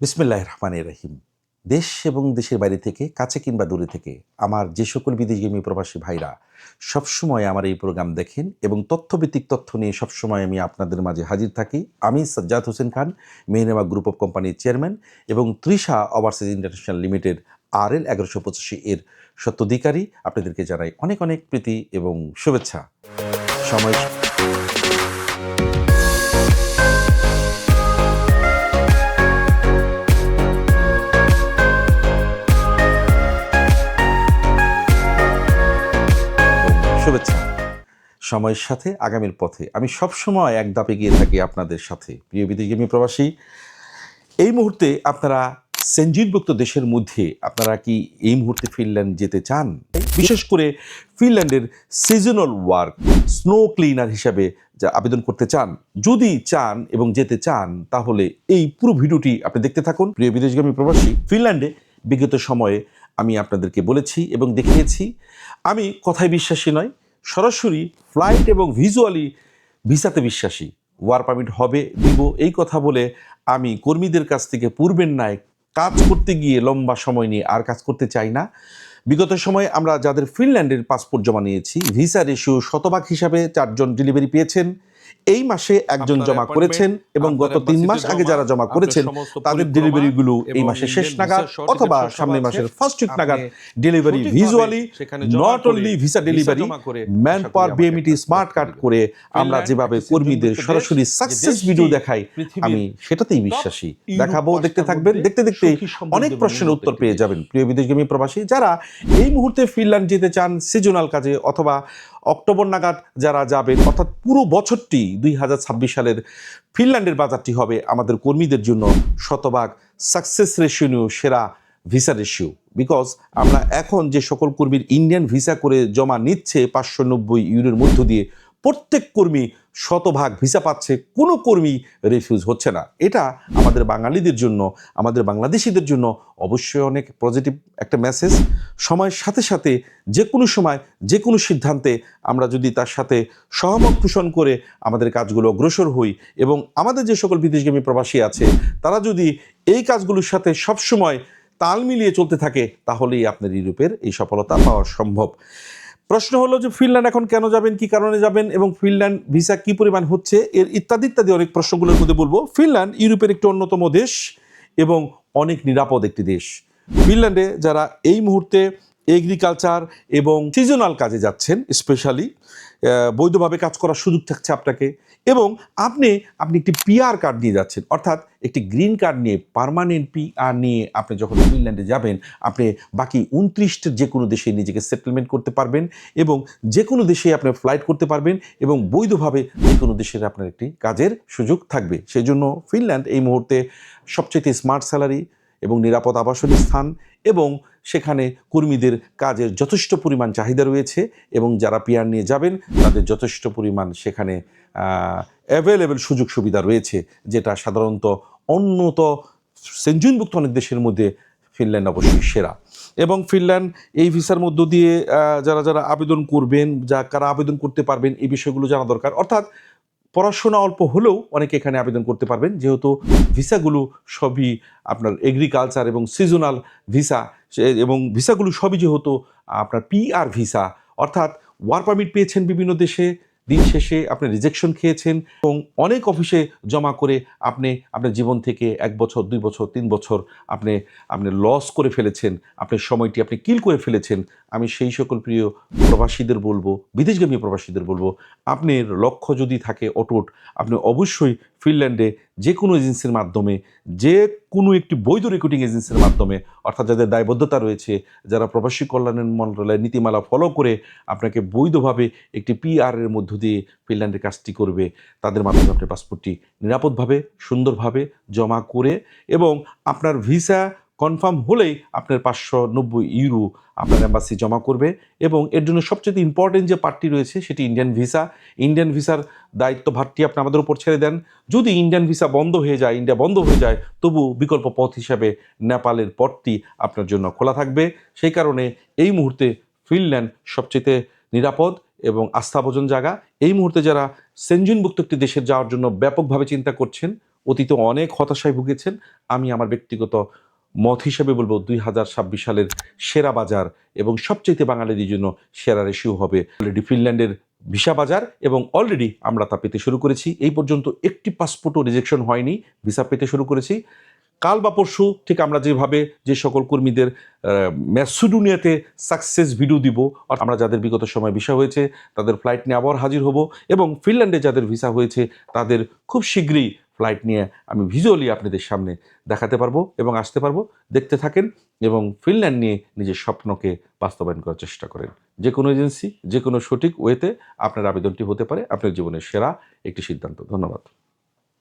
বিসমিল্লাহ রহমান রহিম। দেশ এবং দেশের বাইরে থেকে, কাছে কিংবা দূরে থেকে, আমার যে সকল বিদেশগামী প্রবাসী ভাইরা সবসময় আমার এই প্রোগ্রাম দেখেন এবং তথ্যভিত্তিক তথ্য নিয়ে সবসময় আমি আপনাদের মাঝে হাজির থাকি। আমি সাজ্জাদ হোসেন খান মেহনেমা গ্রুপ অফ কোম্পানির চেয়ারম্যান এবং Trisha overseas international limited R L এগারোশো পঁচাশি এর সত্যাধিকারী। আপনাদেরকে জানাই অনেক অনেক প্রীতি এবং শুভেচ্ছা। সময় শুভেচ্ছা। সময়ের সাথে আগামীর পথে। আমি সবসময় এক দাপে গিয়ে থাকি আপনাদের সাথে। প্রিয় বিদেশগামী প্রবাসী, এই মুহূর্তে আপনারা সেঞ্জিনভুক্ত দেশের মধ্যে আপনারা কি এই মুহূর্তে ফিনল্যান্ড যেতে চান? বিশেষ করে ফিনল্যান্ডের সিজনাল ওয়ার্ক স্নো ক্লিনার হিসাবে যা আবেদন করতে চান। যদি চান এবং যেতে চান, তাহলে এই পুরো ভিডিওটি আপনি দেখতে থাকুন। প্রিয় বিদেশগামী প্রবাসী, ফিনল্যান্ডে বিগত সময়ে আমি আপনাদেরকে বলেছি এবং দেখিয়েছি। আমি কথায় বিশ্বাসী নয় সরাসরি ফ্লাইট এবং ভিজুয়ালি ভিসাতে বিশ্বাসী। ওয়ার পারমিট হবে, দিব, এই কথা বলে আমি কর্মীদের কাছ থেকে পূর্বের নায়ক কাজ করতে গিয়ে লম্বা সময় নিয়ে আর কাজ করতে চাই না। বিগত সময়ে আমরা যাদের ফিনল্যান্ডের পাসপোর্ট জমা নিয়েছি ভিসা রেশিও শতভাগ হিসাবে চারজন ডেলিভারি পেয়েছেন। এই মাসে একজন জমা করেছেন এবং গত তিন মাস আগে যারা জমা করেছেন তাদের ডেলিভারিগুলো এই মাসের শেষ নাগাদ অথবা সামনের মাসের ফার্স্ট উইক নাগাদ delivery visually not only visa delivery manpower BMET smart card করে আমরা যেভাবে কর্মীদের সরাসরি সাকসেস ভিডিও দেখাই আমি সেটাতেই বিশ্বাসী। দেখাবো দেখতে থাকবেন দেখতে দেখতে অনেক প্রশ্নের উত্তর পেয়ে যাবেন। প্রিয় বিদেশগামী প্রবাসী যারা এই মুহূর্তে ফিনল্যান্ড যেতে চান সিজনাল কাজে অথবা অক্টোবর নাগাদ যারা যাবেন, অর্থাৎ পুরো বছরটি দুই হাজার ছাব্বিশ সালের ফিনল্যান্ডের বাজারটি হবে আমাদের কর্মীদের জন্য শতভাগ সাকসেস রেশিও সেরা ভিসা রেশিও বিকজ আমরা এখন যে সকল কর্মীর ইন্ডিয়ান ভিসা করে জমা নিচ্ছে পাঁচশো নব্বই ইউরোর মধ্য দিয়ে প্রত্যেক কর্মী শতভাগ ভিসা পাচ্ছে, কোনো কর্মী রিফিউজ হচ্ছে না। এটা আমাদের বাঙালিদের জন্য, আমাদের বাংলাদেশিদের জন্য অবশ্যই অনেক পজিটিভ একটা মেসেজ সময়ের সাথে সাথে যে কোনো সময়, যে কোনো সিদ্ধান্তে আমরা যদি তার সাথে সহমত পোষণ করে আমাদের কাজগুলো অগ্রসর হই এবং আমাদের যে সকল বিদেশগামী প্রবাসী আছে, তারা যদি এই কাজগুলোর সাথে সবসময় তাল মিলিয়ে চলতে থাকে, তাহলেই আপনার ইউরোপের এই সফলতা পাওয়া সম্ভব। প্রশ্ন হলো যে ফিনল্যান্ড এখন কেন যাবেন, কি কারণে যাবেন এবং ফিনল্যান্ড ভিসা কি পরিমাণ হচ্ছে, এর ইত্যাদি ইত্যাদি অনেক প্রশ্নগুলোর মধ্যে বলব। ফিনল্যান্ড ইউরোপের একটি অন্যতম দেশ এবং অনেক নিরাপদ একটি দেশ। ফিনল্যান্ডে যারা এই মুহূর্তে এগ্রিকালচার এবং সিজনাল কাজে যাচ্ছেন স্পেশালি বৈধভাবে কাজ করার সুযোগ থাকছে আপনাকে এবং আপনি আপনি একটি পিআর কার্ড নিয়ে যাচ্ছেন, অর্থাৎ একটি গ্রিন কার্ড নিয়ে পার্মানেন্ট পিআর নিয়ে আপনি যখন ফিনল্যান্ডে যাবেন, আপনি বাকি উনত্রিশটা যে কোনো দেশে নিজেকে সেটেলমেন্ট করতে পারবেন এবং যে কোনো দেশে আপনি ফ্লাইট করতে পারবেন এবং বৈধভাবে যে কোনো দেশের আপনার একটি কাজের সুযোগ থাকবে। সেই জন্য ফিনল্যান্ড এই মুহূর্তে সবচেয়ে স্মার্ট স্যালারি এবং নিরাপদ আবাসন স্থান এবং সেখানে কর্মীদের কাজের যথেষ্ট পরিমাণ চাহিদা রয়েছে এবং যারা পিয়ার নিয়ে যাবেন, তাদের যথেষ্ট পরিমাণ সেখানে অ্যাভেলেবেল সুযোগ সুবিধা রয়েছে, যেটা সাধারণত উন্নত সেঞ্জুনভুক্ত অনেক দেশের মধ্যে ফিনল্যান্ড অবশ্যই সেরা। এবং ফিনল্যান্ড এই ভিসার মধ্য দিয়ে যারা যারা আবেদন করবেন, যা কারা আবেদন করতে পারবেন, এই বিষয়গুলো জানা দরকার। অর্থাৎ পড়াশোনা অল্প হলেও অনেকে এখানে আবেদন করতে পারবেন। যেহেতু ভিসাগুলো সবই আপনার এগ্রিকালচার এবং সিজনাল ভিসা এবং ভিসাগুলো সবই যেহেতু আপনার পিআর ভিসা অর্থাৎ ওয়ার পারমিট পেয়েছেন বিভিন্ন দেশে, দিন শেষে আপনি রিজেকশন খেয়েছেন এবং অনেক অফিসে জমা করে আপনি আপনার জীবন থেকে এক বছর, দুই বছর, তিন বছর আপনি আপনি লস করে ফেলেছেন, আপনার সময়টি আপনি কিল করে ফেলেছেন আমি সেই সকল প্রিয় প্রবাসীদের বলব, বিদেশগামী প্রবাসীদের বলব, আপনার লক্ষ্য যদি থাকে অটুট, আপনি অবশ্যই ফিনল্যান্ডে যে কোনো এজেন্সির মাধ্যমে যে কোনো একটি বৈধ রেকর্ডিং এজেন্সির মাধ্যমে, অর্থাৎ যাদের দায়বদ্ধতা রয়েছে, যারা প্রবাসী কল্যাণের মন্ত্রণালয়ের নীতিমালা ফলো করে আপনাকে বৈধভাবে একটি পিআর এর মধ্য দিয়ে ফিনল্যান্ডের কাজটি করবে, তাদের মাধ্যমে আপনার পাসপোর্টটি নিরাপদভাবে, সুন্দরভাবে জমা করে এবং আপনার ভিসা কনফার্ম হলেই আপনার পাঁচশো নব্বই ইউরো আপনার অ্যাম্বাসি জমা করবে এবং এর জন্য সবচেয়ে ইম্পর্টেন্ট যে পার্টটি রয়েছে সেটি ইন্ডিয়ান ভিসা ইন্ডিয়ান ভিসার দায়িত্বভারটি আপনি আমাদের উপর ছেড়ে দেন। যদি ইন্ডিয়ান ভিসা বন্ধ হয়ে যায় ইন্ডিয়া বন্ধ হয়ে যায়, তবু বিকল্প পথ হিসাবে নেপালের পথটি আপনার জন্য খোলা থাকবে। সেই কারণে এই মুহূর্তে ফিনল্যান্ড সবচেয়ে নিরাপদ এবং আস্থাভোজন জায়গা। এই মুহূর্তে যারা সেঞ্জুনভুক্ত একটি দেশের যাওয়ার জন্য ব্যাপকভাবে চিন্তা করছেন, অতীতে অনেক হতাশায় ভুগেছেন, আমি আমার ব্যক্তিগত মত হিসেবে বলব দুই হাজার ছাব্বিশ সালের সেরা বাজার এবং সবচেয়ে বাঙালিদের জন্য সেরা রেশিও হবে অলরেডি ফিনল্যান্ডের ভিসা বাজার এবং অলরেডি আমরা তা পেতে শুরু করেছি। এই পর্যন্ত একটি পাসপোর্টও রিজেকশন হয়নি, ভিসা পেতে শুরু করেছি। কাল বা পরশু ঠিক আমরা যেভাবে যে সকল কর্মীদের ম্যাসুডুনিয়াতে সাকসেস ভিডিও দিব আর আমরা যাদের বিগত সময় ভিসা হয়েছে তাদের ফ্লাইট নিয়ে আবার হাজির হব এবং ফিনল্যান্ডে যাদের ভিসা হয়েছে তাদের খুব শীঘ্রই ফ্লাইট নিয়ে আমি ভিজুয়ালি আপনাদের সামনে দেখাতে পারব এবং আসতে পারব। দেখতে থাকেন এবং ফিনল্যান্ড নিয়ে নিজের স্বপ্নকে বাস্তবায়ন করার চেষ্টা করেন। যে কোনো এজেন্সি যে কোনো সঠিক ওয়েতে আপনার আবেদনটি হতে পারে। আপনার জীবনের সেরা একটি সিদ্ধান্ত। ধন্যবাদ।